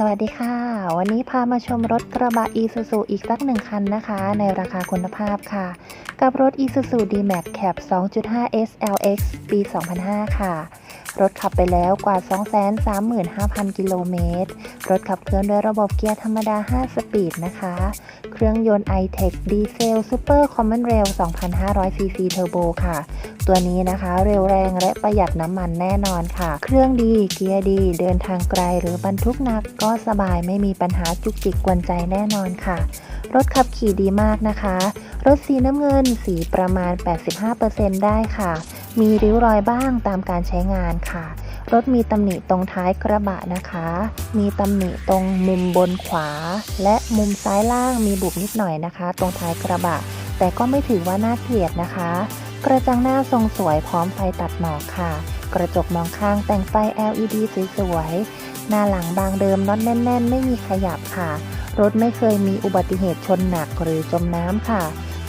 สวัสดีค่ะ วันนี้พามาชมรถกระบะอีซูซูอีกสักหนึ่งคันนะคะ ในราคาคุณภาพค่ะ กับรถ Isuzu D-Max Cab 2.5 SLX ปี 2005 ค่ะ รถขับไปแล้วกว่า 235,000 กิโลเมตร รถขับเคลื่อนด้วยระบบเกียร์ธรรมดา 5 สปีดนะคะ เครื่องยนต์ i-Tech Diesel Super Common Rail 2,500 cc Turbo ค่ะ ตัวนี้นะคะ เร็วแรงและประหยัดน้ำมันแน่นอนค่ะ เครื่องดี เกียร์ดี เดินทางไกลหรือบรรทุกหนักก็สบายไม่มีปัญหาจุกจิกกวนใจแน่นอนค่ะรถขับขี่ดีมากนะคะ รถสีน้ำเงินสีประมาณ 85%ได้ค่ะ มีริ้วรอยบ้างตามการใช้งานค่ะ รถมีตำหนิตรงท้ายกระบะนะคะ มีตำหนิตรงมุมบนขวา และมุมซ้ายล่างมีบุบนิดหน่อยนะคะ ตรงท้ายกระบะ แต่ก็ไม่ถือว่าน่าเกลียดนะคะ กระจังหน้าทรงสวยพร้อมไฟตัดหมอกค่ะ กระจกมองข้างแต่งไฟ LED สวยๆหน้าหลังบางเดิมน็อตแน่น ๆ ไม่มีขยับค่ะ รถไม่เคยมีอุบัติเหตุชนหนักหรือจมน้ำค่ะ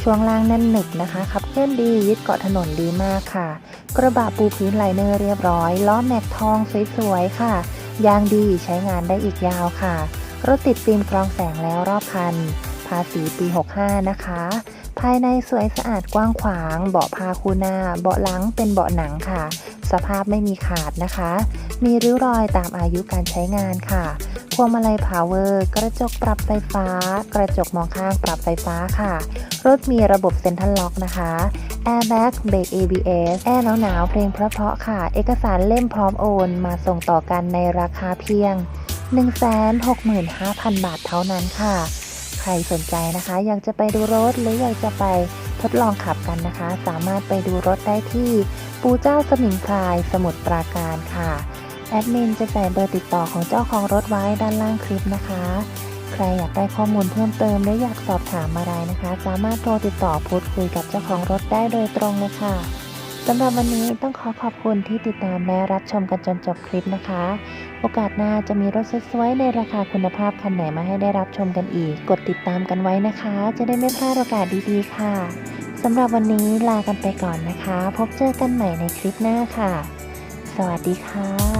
ช่วงล่างแน่นหนึบนะคะขับเคลื่อนดียึดเกาะถนนดีมากค่ะ กระบะปูพื้นไลเนอร์เรียบร้อย ล้อแม็กทองสวยๆค่ะ ยางดีใช้งานได้อีกยาวค่ะ รถติดฟิล์มกรองแสงแล้วรอบคัน ภาษีปี 65 นะคะ ภายในสวยสะอาดกว้างขวาง เบาะพาคูหน้า เบาะหลังเป็นเบาะหนังค่ะ สภาพไม่มีขาดนะคะ มีริ้วรอยตามอายุการใช้งานค่ะพวงมาลัยพาวเวอร์ กระจกปรับไฟฟ้า กระจกมองข้างปรับไฟฟ้าค่ะ รถมีระบบเซ็นทรัลล็อกนะคะแอร์แบ็กเบรก ABS แอร์หนาวๆเพลงเพราะๆค่ะ เอกสารเล่มพร้อมโอน มาส่งต่อกันในราคาเพียง 165,000 บาทเท่านั้นค่ะ ใครสนใจนะคะ อยากจะไปดูรถหรืออยากจะไปทดลองขับกันนะคะ สามารถไปดูรถได้ที่ปูเจ้าสมิงพรายสมุทรปราการค่ะ แอดมินจะใส่เบอร์ติดต่อของเจ้าของรถไว้ด้านล่างคลิปนะคะ ใครอยากได้ข้อมูลเพิ่มเติมหรืออยากสอบถามอะไรนะคะ สามารถโทรติดต่อพูดคุยกับเจ้าของรถได้โดยตรงเลยค่ะสำหรับวันนี้ต้องขอขอบคุณที่ติดตามและรับชมกันจนจบคลิปนะคะ โอกาสหน้าจะมีรถสวยๆในราคาคุณภาพคันไหนมาให้ได้รับชมกันอีก กดติดตามกันไว้นะคะ จะได้ไม่พลาดโอกาสดีๆค่ะสำหรับวันนี้ลากันไปก่อนนะคะ พบเจอกันใหม่ในคลิปหน้าค่ะ สวัสดีค่ะ